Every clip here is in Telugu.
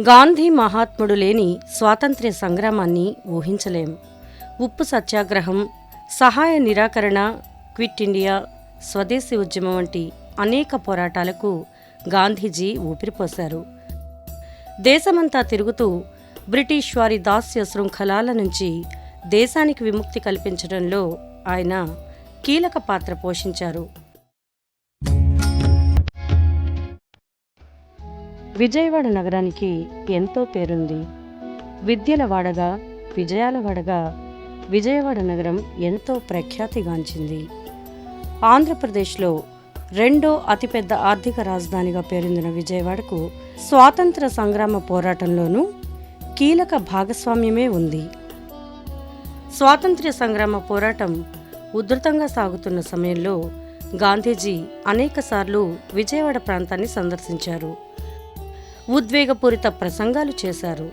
గాంధీ మహాత్ముడు లేని స్వాతంత్ర్య సంగ్రామాన్ని ఊహించలేం. ఉప్పు సత్యాగ్రహం సహాయ నిరాకరణ క్విట్ ఇండియా స్వదేశీ ఉద్యమం వంటి అనేక పోరాటాలకు గాంధీజీ ఊపిరిపోశారు. దేశమంతా తిరుగుతూ బ్రిటిష్ వారి దాస్య శృంఖలాల నుంచి దేశానికి విముక్తి కల్పించడంలో ఆయన కీలక పాత్ర పోషించారు. విజయవాడ నగరానికి ఎంతో పేరుంది. విద్యల వాడగా విజయాల వాడగా విజయవాడ నగరం ఎంతో ప్రఖ్యాతిగాంచింది. ఆంధ్రప్రదేశ్లో రెండో అతిపెద్ద ఆర్థిక రాజధానిగా పేరొందిన విజయవాడకు స్వాతంత్ర సంగ్రామ పోరాటంలోనూ కీలక భాగస్వామ్యమే ఉంది. స్వాతంత్ర్య సంగ్రామ పోరాటం ఉధృతంగా సాగుతున్న సమయంలో గాంధీజీ అనేకసార్లు విజయవాడ ప్రాంతాన్ని సందర్శించారు. ఉద్వేగపూరిత ప్రసంగాలు చేశారు.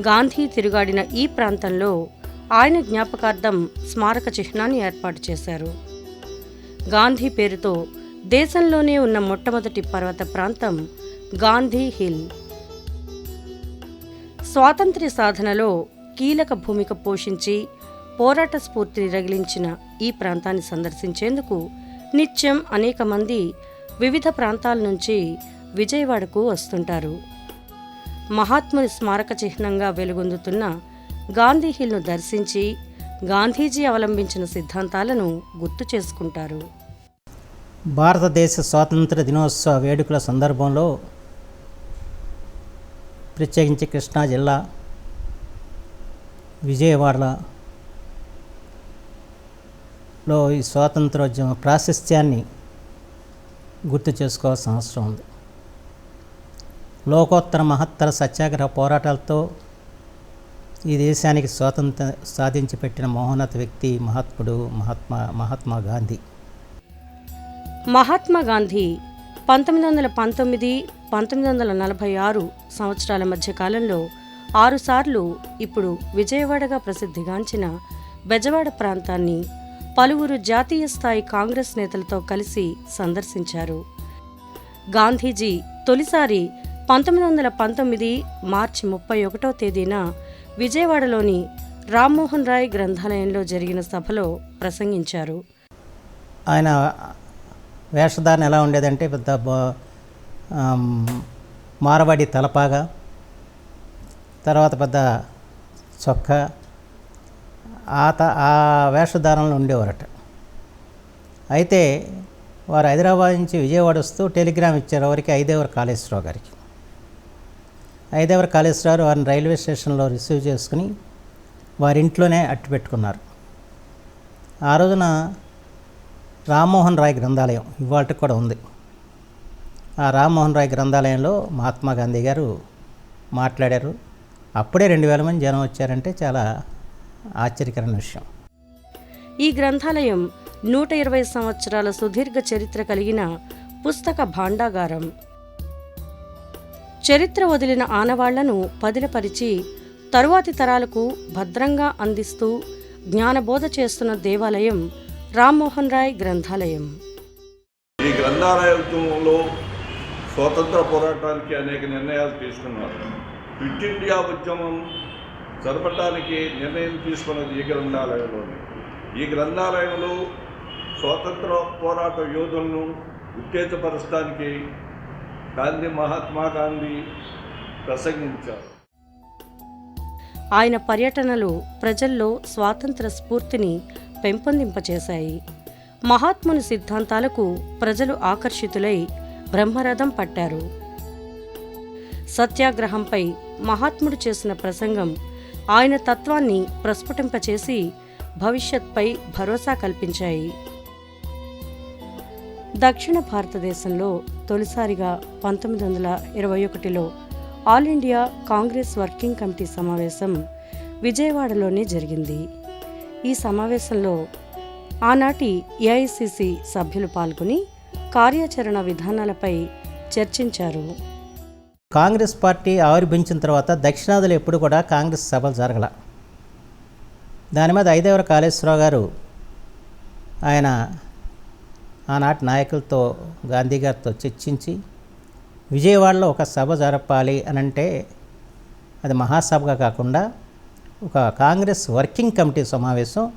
గాంధీ తిరుగాడిన ఈ ప్రాంతంలో ఆయన జ్ఞాపకార్థం స్మారక చిహ్నాన్ని ఏర్పాటు చేశారు. గాంధీ పేరుతో దేశంలోనే ఉన్న మొట్టమొదటి పర్వత ప్రాంతం గాంధీ హిల్. స్వాతంత్ర్య సాధనలో కీలక భూమిక పోషించి పోరాట స్ఫూర్తిని రగిలించిన ఈ ప్రాంతాన్ని సందర్శించేందుకు నిత్యం అనేక మంది వివిధ ప్రాంతాల నుంచి విజయవాడకు వస్తుంటారు. మహాత్ముని స్మారక చిహ్నంగా వెలుగొందుతున్న గాంధీ హిల్ను దర్శించి గాంధీజీ అవలంబించిన సిద్ధాంతాలను గుర్తు చేసుకుంటారు. భారతదేశ స్వాతంత్ర దినోత్సవ వేడుకల సందర్భంలో ప్రత్యేకించి కృష్ణా జిల్లా విజయవాడలో ఈ స్వాతంత్రోద్యమ ప్రాశస్త్యాన్ని గుర్తు చేసుకోవాల్సిన అవసరం ఉంది. లోకోత్తర మహత్తర సత్యాగ్రహ పోరాటాలతో ఈ దేశానికి స్వాతంత్ర సాధించి పెట్టిన మహోన్నత వ్యక్తి మహాత్ముడు మహాత్మా మహాత్మా గాంధీ. మహాత్మా గాంధీ పంతొమ్మిది వందల పంతొమ్మిది పంతొమ్మిది వందల నలభై ఆరు సంవత్సరాల మధ్య కాలంలో ఆరుసార్లు ఇప్పుడు విజయవాడగా ప్రసిద్ధిగాంచిన బెజవాడ ప్రాంతాన్ని పలువురు జాతీయ స్థాయి కాంగ్రెస్ నేతలతో కలిసి సందర్శించారు. గాంధీజీ తొలిసారి పంతొమ్మిది వందల పంతొమ్మిది మార్చి ముప్పై ఒకటో తేదీన విజయవాడలోని రామ్మోహన్ రాయ్ గ్రంథాలయంలో జరిగిన సభలో ప్రసంగించారు. ఆయన వేషధారణ ఎలా ఉండేదంటే పెద్ద బ- మారవాడి తలపాగా తర్వాత పెద్ద చొక్కా ఆ త ఆ వేషధారణలో ఉండేవారట. అయితే వారు హైదరాబాద్ నుంచి విజయవాడ వస్తూ టెలిగ్రామ్ ఇచ్చారు. ఎవరికి ఐదేవారు కాళేశ్వరరావు గారికి. ఐదేవర కాళేశ్వరరావు వారిని రైల్వే స్టేషన్లో రిసీవ్ చేసుకుని వారి ఇంట్లోనే అట్టు పెట్టుకున్నారు. ఆ రోజున రామ్మోహన్ రాయ్ గ్రంథాలయం ఇవాళకి కూడా ఉంది. ఆ రామ్మోహన్ రాయ్ గ్రంథాలయంలో మహాత్మా గాంధీ గారు మాట్లాడారు. అప్పుడే రెండు వేల మంది జనం వచ్చారంటే చాలా ఆశ్చర్యకరమైన విషయం. ఈ గ్రంథాలయం నూట ఇరవై సంవత్సరాల సుదీర్ఘ చరిత్ర కలిగిన పుస్తక భాండాగారం. చరిత్ర వదిలిన ఆనవాళ్ళను పదిలపరిచి తరువాతి తరాలకు భద్రంగా అందిస్తూ జ్ఞానబోధ చేస్తున్న దేవాలయం రామ్మోహన్ రాయ్ గ్రంథాలయం. ఈ గ్రంథాలయంలో స్వాతంత్ర పోరాటానికి అనేక నిర్ణయాలు తీసుకున్నారు. క్విట్ ఇండియా ఉద్యమం జరపటానికి నిర్ణయం తీసుకున్నది ఈ గ్రంథాలయంలోనే. ఈ గ్రంథాలయంలో స్వాతంత్ర పోరాట యోధులను ఉత్తేజపరచడానికి గాంధీ మహాత్మా గాంధీ ప్రసంగించారు. ఆయన పర్యటనలు ప్రజల్లో స్వాతంత్ర స్ఫూర్తిని పెంపొందింపచేశాయి. మహాత్ముని సిద్ధాంతాలకు ప్రజలు ఆకర్షితులై బ్రహ్మరథం పట్టారు. సత్యాగ్రహంపై మహాత్ముడు చేసిన ప్రసంగం ఆయన తత్వాన్ని ప్రస్ఫుటింపచేసి భవిష్యత్పై భరోసా కల్పించాయి. దక్షిణ భారతదేశంలో తొలిసారిగా పంతొమ్మిది వందల ఇరవై ఒకటిలో all India Congress working committee సమావేశం విజయవాడలోనే జరిగింది. ఈ సమావేశంలో ఆనాటి ఏఐసిసి సభ్యులు పాల్గొని కార్యాచరణ విధానాలపై చర్చించారు. కాంగ్రెస్ పార్టీ ఆవిర్భించిన తర్వాత దక్షిణాదిలో ఎప్పుడు కూడా కాంగ్రెస్ సభలు జరగల. దాని మీద ఐదేవర కాళేశ్వరరావు గారు ఆయన ఆనాటి నాయకులతో గాంధీ గారితో చర్చించి విజయవాడలో ఒక సభ జరపాలి అని అంటే అది మహాసభగా కాకుండా ఒక కాంగ్రెస్ వర్కింగ్ కమిటీ సమావేశం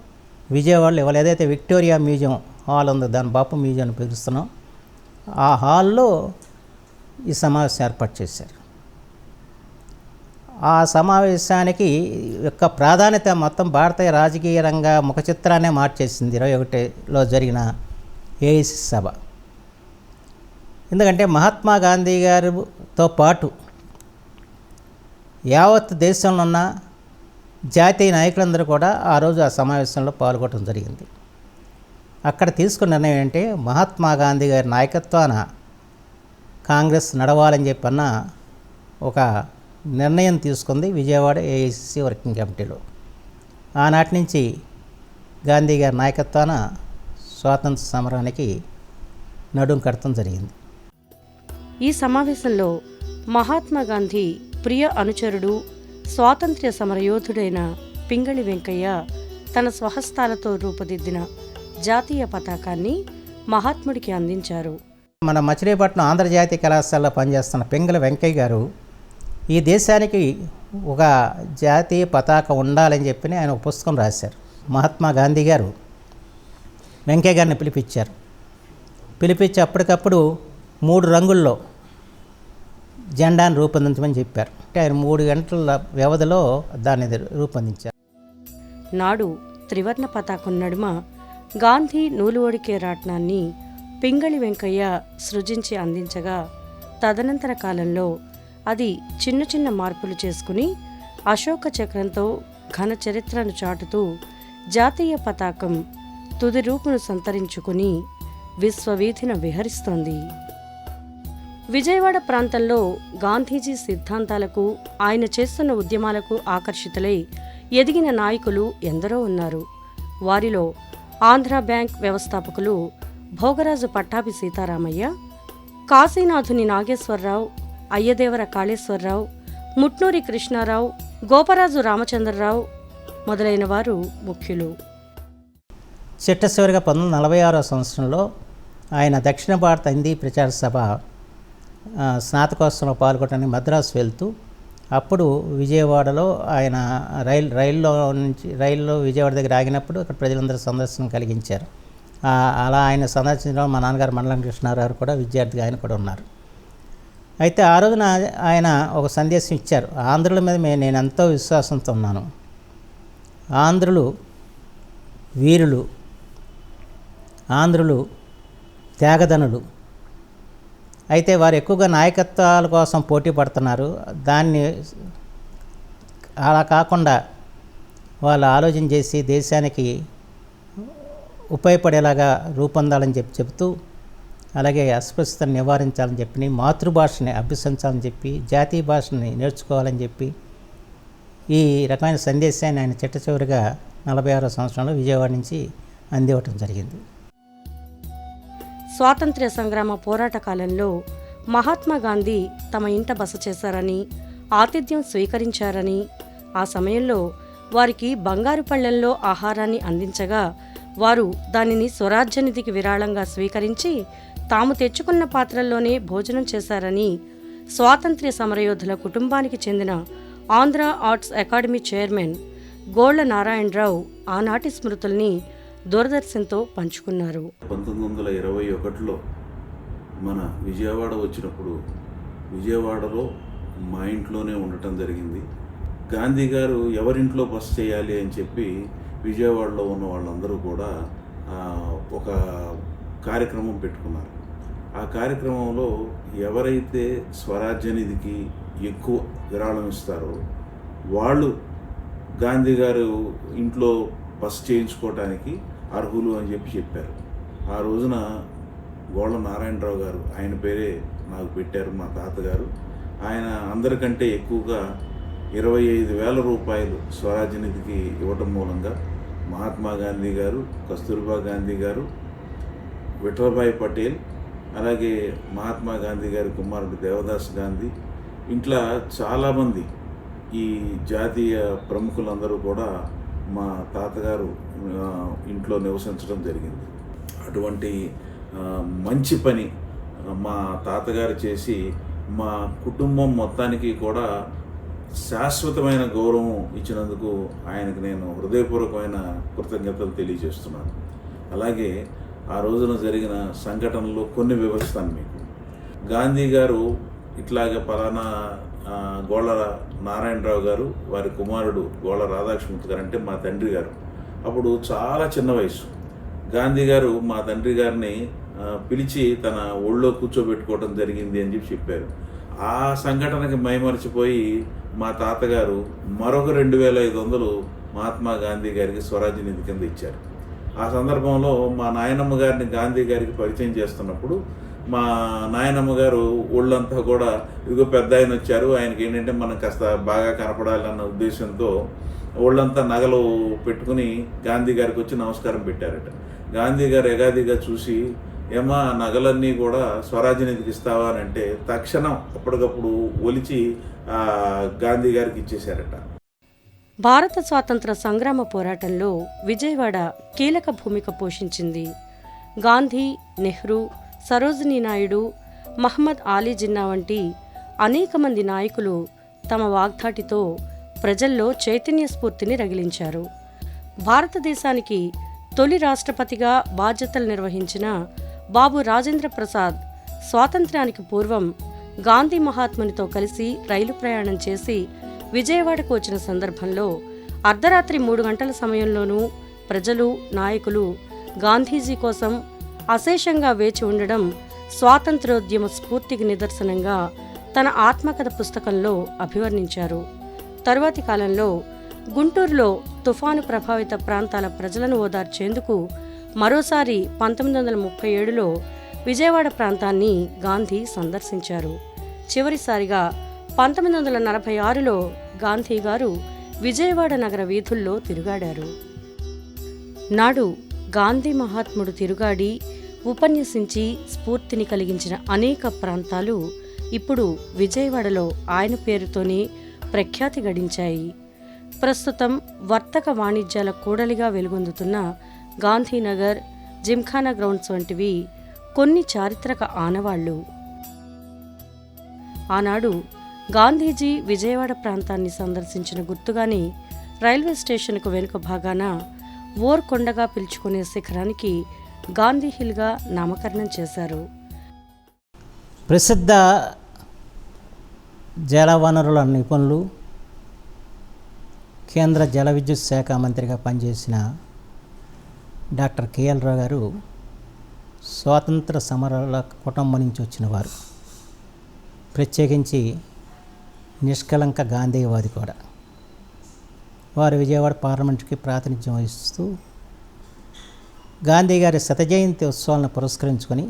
విజయవాడలో ఇవాళ ఏదైతే విక్టోరియా మ్యూజియం హాల్ ఉందో దాని బాపు మ్యూజియం అని పిలుస్తున్నాం. ఆ హాల్లో ఈ సమావేశం ఏర్పాటు చేశారు. ఆ సమావేశానికి యొక్క ప్రాధాన్యత మొత్తం భారతీయ రాజకీయ రంగ ముఖ చిత్రాన్నే మార్చేసింది. ఇరవై ఒకటిలో జరిగిన ఏఐసి సభ. ఎందుకంటే మహాత్మా గాంధీ గారితో పాటు యావత్ దేశంలో ఉన్న జాతీయ నాయకులందరూ కూడా ఆ రోజు ఆ సమావేశంలో పాల్గొనడం జరిగింది. అక్కడ తీసుకున్న నిర్ణయం ఏంటంటే మహాత్మా గాంధీ గారి నాయకత్వాన కాంగ్రెస్ నడవాలని చెప్పన్న ఒక నిర్ణయం తీసుకుంది విజయవాడ ఏఐసిసి వర్కింగ్ కమిటీలో. ఆనాటి నుంచి గాంధీ గారి నాయకత్వాన స్వాతంత్ర సమరానికి నడుం కడతం జరిగింది. ఈ సమావేశంలో మహాత్మా గాంధీ ప్రియ అనుచరుడు స్వాతంత్ర్య సమరయోధుడైన పింగళి వెంకయ్య తన స్వహస్తాలతో రూపుదిద్దిన జాతీయ పతాకాన్ని మహాత్ముడికి అందించారు. మన మచిలీపట్నం ఆంధ్రజాతీయ కళాశాలలో పనిచేస్తున్న పింగళ వెంకయ్య గారు ఈ దేశానికి ఒక జాతీయ పతాక ఉండాలని చెప్పి ఆయన ఒక పుస్తకం రాశారు. మహాత్మా గాంధీ గారు వెంకయ్య గారిని పిలిపించారు. పిలిపించి అప్పటికప్పుడు మూడు రంగుల్లో జెండాను రూపొందించమని చెప్పారు. అంటే ఆయన మూడు గంటల వ్యవధిలో దాన్ని రూపొందించారు. నాడు త్రివర్ణ పతాకం నడుమ గాంధీ నూలువడికే రాట్నాన్ని పింగళి వెంకయ్య సృజించి అందించగా తదనంతర కాలంలో అది చిన్న చిన్న మార్పులు చేసుకుని అశోక చక్రంతో ఘన చరిత్రను చాటుతూ జాతీయ పతాకం తుది రూపును సంతరించుకుని విశ్వవీధిన విహరిస్తోంది. విజయవాడ ప్రాంతంలో గాంధీజీ సిద్ధాంతాలకు ఆయన చేస్తున్న ఉద్యమాలకు ఆకర్షితులై ఎదిగిన నాయకులు ఎందరో ఉన్నారు. వారిలో ఆంధ్ర బ్యాంక్ వ్యవస్థాపకులు భోగరాజు పట్టాభి సీతారామయ్య కాశీనాథుని నాగేశ్వరరావు అయ్యదేవర కాళేశ్వరరావు ముట్నూరి కృష్ణారావు గోపరాజు రామచంద్రరావు మొదలైన వారు ముఖ్యులు. చిట్టచివరిగా పంతొమ్మిది నలభై ఆరో సంవత్సరంలో ఆయన దక్షిణ భారత హిందీ ప్రచార సభ స్నాతకోత్సవం స్నాతకోత్సవంలో పాల్గొనడానికి మద్రాసు వెళ్తూ అప్పుడు విజయవాడలో ఆయన రైల్ రైల్లో నుంచి రైల్లో విజయవాడ దగ్గర ఆగినప్పుడు అక్కడ ప్రజలందరూ సందర్శనం కలిగించారు. అలా ఆయన సందర్శించడం మా నాన్నగారు మండలం కృష్ణారావు కూడా విద్యార్థిగా ఆయన కూడా ఉన్నారు. అయితే ఆ రోజున ఆయన ఒక సందేశం ఇచ్చారు. ఆంధ్రుల మీద నేను ఎంతో విశ్వాసంతో ఉన్నాను. ఆంధ్రులు వీరులు ఆంధ్రులు త్యాగదనులు అయితే వారు ఎక్కువగా నాయకత్వాల కోసం పోటీ పడుతున్నారు. దాన్ని అలా కాకుండా వాళ్ళు ఆలోచన చేసి దేశానికి ఉపయోగపడేలాగా రూపొందాలని చెప్పి చెబుతూ అలాగే అస్పృశ్యతను నివారించాలని చెప్పి మాతృభాషని అభ్యసించాలని చెప్పి జాతీయ భాషని నేర్చుకోవాలని చెప్పి ఈ రకమైన సందేశాన్ని ఆయన చిట్ట చివరిగా నలభై ఆరో సంవత్సరంలో విజయవాడ నుంచి అందివ్వటం జరిగింది. స్వాతంత్ర్య సంగ్రామ పోరాట కాలంలో మహాత్మా గాంధీ తమ ఇంట బస చేశారని ఆతిథ్యం స్వీకరించారని ఆ సమయంలో వారికి బంగారు పళ్ళెల్లో ఆహారాన్ని అందించగా వారు దానిని స్వరాజ్యనిధికి విరాళంగా స్వీకరించి తాము తెచ్చుకున్న పాత్రల్లోనే భోజనం చేశారని స్వాతంత్ర్య సమరయోధుల కుటుంబానికి చెందిన Andhra arts academy chairman Golla Narayana Rao ఆనాటి స్మృతుల్ని దూరదర్శన్తో పంచుకున్నారు. పంతొమ్మిది వందల ఇరవై ఒకటిలో మన విజయవాడ వచ్చినప్పుడు విజయవాడలో మా ఇంట్లోనే ఉండటం జరిగింది. గాంధీ గారు ఎవరింట్లో బస్ చేయాలి అని చెప్పి విజయవాడలో ఉన్న వాళ్ళందరూ కూడా ఒక కార్యక్రమం పెట్టుకున్నారు. ఆ కార్యక్రమంలో ఎవరైతే స్వరాజ్య నిధికి ఎక్కువ విరాళం ఇస్తారో వాళ్ళు గాంధీ గారు ఇంట్లో బస్ చేయించుకోవటానికి అర్హులు అని చెప్పి చెప్పారు. ఆ రోజున గోళ్ళ నారాయణరావు గారు ఆయన పేరే నాకు పెట్టారు మా తాతగారు. ఆయన అందరికంటే ఎక్కువగా ఇరవై ఐదు వేల రూపాయలు స్వరాజ్య నిధికి ఇవ్వటం మూలంగా మహాత్మా గాంధీ గారు కస్తూర్బా గాంధీ గారు విఠలభాయ్ పటేల్ అలాగే మహాత్మా గాంధీ గారి కుమారుడు దేవదాస్ గాంధీ ఇంట్లో చాలామంది ఈ జాతీయ ప్రముఖులందరూ కూడా మా తాతగారు ఇంట్లో నివసించడం జరిగింది. అటువంటి మంచి పని మా తాతగారు చేసి మా కుటుంబం మొత్తానికి కూడా శాశ్వతమైన గౌరవం ఇచ్చినందుకు ఆయనకు నేను హృదయపూర్వకమైన కృతజ్ఞతలు తెలియజేస్తున్నాను. అలాగే ఆ రోజున జరిగిన సంఘటనలో కొన్ని వివరిస్తాను మీకు. గాంధీ గారు ఇట్లాగ పలానా గోళ్ళ నారాయణరావు గారు వారి కుమారుడు గోళ్ళ రాధాకృష్ణమూర్తి గారు అంటే మా తండ్రి గారు. అప్పుడు చాలా చిన్న వయసు గాంధీ గారు మా తండ్రి గారిని పిలిచి తన ఒళ్ళో కూర్చోబెట్టుకోవడం జరిగింది అని చెప్పి చెప్పారు. ఆ సంఘటనకి మైమరిచిపోయి మా తాతగారు మరొక రెండు వేల ఐదు వందలు మహాత్మా గాంధీ గారికి స్వరాజ్య నిధి కింద ఇచ్చారు. ఆ సందర్భంలో మా నాయనమ్మ గారిని గాంధీ గారికి పరిచయం చేస్తున్నప్పుడు మా నాయనమ్మ గారు ఊళ్ళంతా కూడా ఇదిగో పెద్ద ఆయన వచ్చారు. ఆయనకి ఏంటంటే మనం కాస్త బాగా కనపడాలన్న ఉద్దేశంతో ఊళ్ళంతా నగలు పెట్టుకుని గాంధీ గారికి వచ్చి నమస్కారం పెట్టారట. గాంధీ గారు ఎగాదిగా చూసి ఏమా నగలన్నీ కూడా స్వరాజ్యనిధికి ఇస్తావా? అని అంటే తక్షణం అప్పటికప్పుడు ఒలిచి గాంధీ గారికి ఇచ్చేశారట. భారత స్వాతంత్ర సంగ్రామ పోరాటంలో విజయవాడ కీలక భూమిక పోషించింది గాంధీ నెహ్రూ సరోజినీ నాయుడు మహమ్మద్ ఆలీ జిన్నా వంటి అనేక మంది నాయకులు తమ వాగ్దాటితో ప్రజల్లో చైతన్య స్ఫూర్తిని రగిలించారు. భారతదేశానికి తొలి రాష్ట్రపతిగా బాధ్యతలు నిర్వహించిన బాబు రాజేంద్ర ప్రసాద్ స్వాతంత్ర్యానికి పూర్వం గాంధీ మహాత్మునితో కలిసి రైలు ప్రయాణం చేసి విజయవాడకు వచ్చిన సందర్భంలో అర్ధరాత్రి మూడు గంటల సమయంలోనూ ప్రజలు నాయకులు గాంధీజీ కోసం అశేషంగా వేచి ఉండడం స్వాతంత్ర్యోద్యమ స్ఫూర్తికి నిదర్శనంగా తన ఆత్మకథ పుస్తకంలో అభివర్ణించారు. తరువాతి కాలంలో గుంటూరులో తుఫాను ప్రభావిత ప్రాంతాల ప్రజలను ఓదార్చేందుకు మరోసారి పంతొమ్మిది వందల ముప్పై ఏడులో విజయవాడ ప్రాంతాన్ని గాంధీ సందర్శించారు. చివరిసారిగా పంతొమ్మిది వందల నలభై ఆరులో గాంధీ గారు విజయవాడ నగర వీధుల్లో తిరుగాడారు. నాడు గాంధీ మహాత్ముడు తిరుగాడి ఉపన్యసించి స్ఫూర్తిని కలిగించిన అనేక ప్రాంతాలు ఇప్పుడు విజయవాడలో ఆయన పేరుతోనే ప్రఖ్యాతి గడించాయి. ప్రస్తుతం వర్తక వాణిజ్యాల కూడలిగా వెలుగొందుతున్న గాంధీనగర్ జిమ్ఖానా గ్రౌండ్స్ వంటివి కొన్ని చారిత్రక ఆనవాళ్ళు. ఆనాడు గాంధీజీ విజయవాడ ప్రాంతాన్ని సందర్శించిన గుర్తుగానే రైల్వే స్టేషన్కు వెనుక భాగాన ఓర్కొండగా పిలుచుకునే శిఖరానికి గాంధీ హిల్గా నామకరణం చేశారు. ప్రసిద్ధ జలవనరుల నిపుణులు కేంద్ర జల విద్యుత్ శాఖ మంత్రిగా పనిచేసిన డాక్టర్ కేఎల్ రావు గారు స్వాతంత్ర సమరాల కుటుంబం నుంచి వచ్చిన వారు. ప్రత్యేకించి నిష్కలంక గాంధీవాది కూడా. వారు విజయవాడ పార్లమెంట్కి ప్రాతినిధ్యం వహిస్తూ గాంధీ గారి శత జయంతి ఉత్సవాలను పురస్కరించుకొని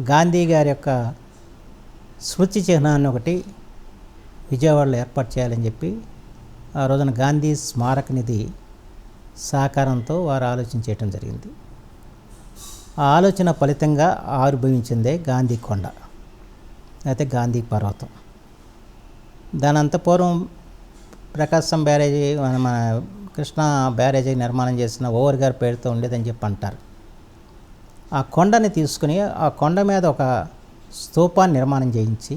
గాంధీ గారి యొక్క స్మృతి చిహ్నాన్ని ఒకటి విజయవాడలో ఏర్పాటు చేయాలని చెప్పి ఆ రోజున గాంధీ స్మారక నిధి సహకారంతో వారు ఆలోచన చేయటం జరిగింది. ఆ ఆలోచన ఫలితంగా ఆవిర్భవించిందే గాంధీ కొండ అయితే గాంధీ పర్వతం. దాని అంత పూర్వం ప్రకాశం బ్యారేజీ మన కృష్ణా బ్యారేజీ నిర్మాణం చేసిన ఓవర్ గారి పేరుతో ఉండేదని చెప్పి అంటారు. ఆ కొండని తీసుకుని ఆ కొండ మీద ఒక స్తూపాన్ని నిర్మాణం చేయించి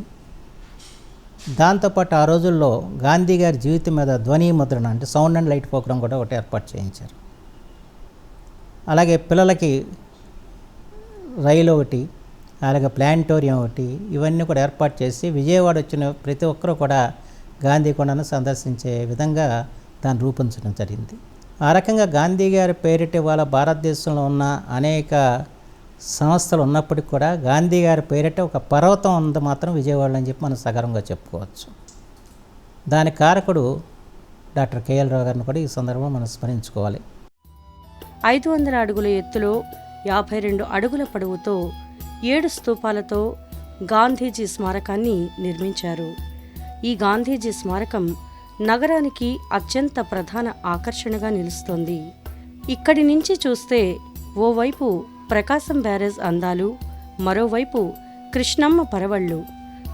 దాంతోపాటు ఆ రోజుల్లో గాంధీ గారి జీవితం మీద ధ్వని ముద్రణ అంటే సౌండ్ అండ్ లైట్ ప్రోగ్రాం కూడా ఒకటి ఏర్పాటు చేయించారు. అలాగే పిల్లలకి రైలు ఒకటి అలాగే ప్లానిటోరియం ఒకటి ఇవన్నీ కూడా ఏర్పాటు చేసి విజయవాడ వచ్చిన ప్రతి ఒక్కరూ కూడా గాంధీ కొండను సందర్శించే విధంగా దాన్ని రూపొందించడం జరిగింది. ఆ రకంగా గాంధీ గారి పేరిట ఇవాళ భారతదేశంలో ఉన్న అనేక సంస్థలు ఉన్నప్పటికీ కూడా గాంధీ గారి పేరిట ఒక పర్వతం ఉంది మాత్రం విజయవాడలో అని చెప్పి మనం సగర్వంగా చెప్పుకోవచ్చు. దాని కారకుడు డాక్టర్ కేఎల్ రావు గారిని కూడా ఈ సందర్భంలో మనం స్మరించుకోవాలి. ఐదు వందల అడుగుల ఎత్తులో యాభై రెండు అడుగుల పొడవుతో ఏడు స్తూపాలతో గాంధీజీ స్మారకాన్ని నిర్మించారు. ఈ గాంధీజీ స్మారకం నగరానికి అత్యంత ప్రధాన ఆకర్షణగా నిలుస్తోంది. ఇక్కడి నుంచి చూస్తే ఓవైపు ప్రకాశం బ్యారేజ్ అందాలు మరోవైపు కృష్ణమ్మ పరవళ్ళు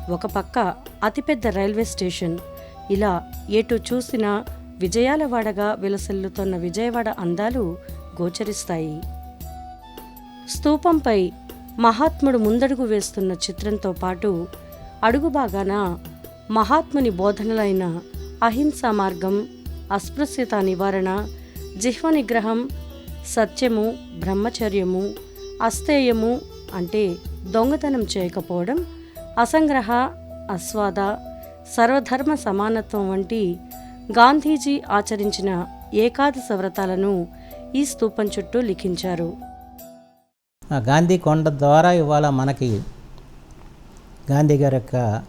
ఒక పక్క అతిపెద్ద రైల్వే స్టేషన్. ఇలా ఎటు చూసినా విజయాలవాడగా విలసిల్లుతున్న విజయవాడ అందాలు గోచరిస్తాయి. స్తూపంపై మహాత్ముడు ముందడుగు వేస్తున్న చిత్రంతో పాటు అడుగు భాగాన మహాత్ముని బోధనలైన అహింసా మార్గం అస్పృశ్యత నివారణ జిహ్వ నిగ్రహం సత్యము బ్రహ్మచర్యము అస్తేయము అంటే దొంగతనం చేయకపోవడం అసంగ్రహ అస్వాద సర్వధర్మ సమానత్వం వంటి గాంధీజీ ఆచరించిన ఏకాదశ వ్రతాలను ఈ స్తూపం చుట్టూ లిఖించారు. ఆ గాంధీ కొండ ద్వారా ఇవాళ మనకి గాంధీ గారి యొక్క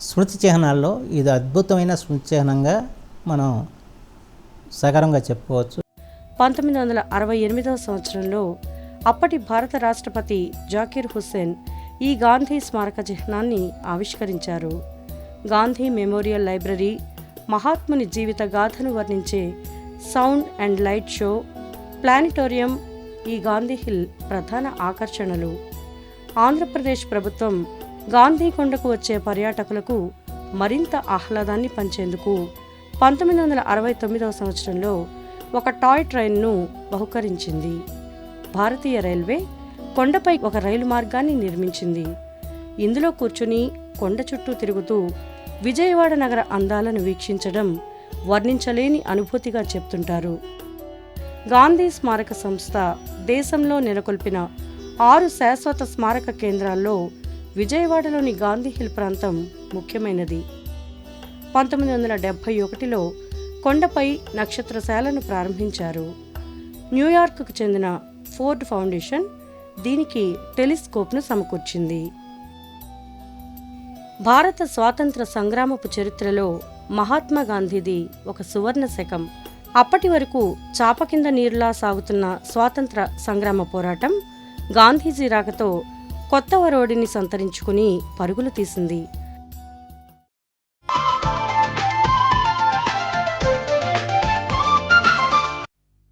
స్మృతి చిహ్నాల్లో ఇది అద్భుతమైన స్మృతి చిహ్నంగా మనం సగరంగా చెప్పుకోవచ్చు. పంతొమ్మిది వందల అరవై ఎనిమిదవ సంవత్సరంలో అప్పటి భారత రాష్ట్రపతి జాకీర్ హుస్సేన్ ఈ గాంధీ స్మారక చిహ్నాన్ని ఆవిష్కరించారు. గాంధీ మెమోరియల్ లైబ్రరీ మహాత్ముని జీవిత గాథను వర్ణించే sound and light show planetarium ఈ గాంధీ హిల్ ప్రధాన ఆకర్షణలు. ఆంధ్రప్రదేశ్ ప్రభుత్వం గాంధీ కొండకు వచ్చే పర్యాటకులకు మరింత ఆహ్లాదాన్ని పంచేందుకు పంతొమ్మిది వందల అరవై తొమ్మిదవ సంవత్సరంలో ఒక టాయ్ ట్రైన్ను బహుకరించింది. భారతీయ రైల్వే కొండపై ఒక రైలు మార్గాన్ని నిర్మించింది. ఇందులో కూర్చుని కొండ చుట్టూ తిరుగుతూ విజయవాడ నగర అందాలను వీక్షించడం వర్ణించలేని అనుభూతిగా చెప్తుంటారు. గాంధీ స్మారక సంస్థ దేశంలో నెలకొల్పిన ఆరు శాశ్వత స్మారక కేంద్రాల్లో విజయవాడలోని గాంధీ హిల్ ప్రాంతం ముఖ్యమైనది. పంతొమ్మిది వందల డెబ్భై ఒకటిలో కొండపై నక్షత్రశాలను ప్రారంభించారు. న్యూయార్క్కు చెందిన ఫోర్డ్ ఫౌండేషన్ దీనికి టెలిస్కోప్ను సమకూర్చింది. భారత స్వాతంత్ర సంగ్రామపు చరిత్రలో మహాత్మా గాంధీది ఒక సువర్ణ శకం. అప్పటి వరకు చాప కింద నీరులా సాగుతున్న స్వాతంత్ర సంగ్రామ పోరాటం గాంధీజీ రాకతో కొత్త వరోడిని సంతరించుకుని పరుగులు తీసింది.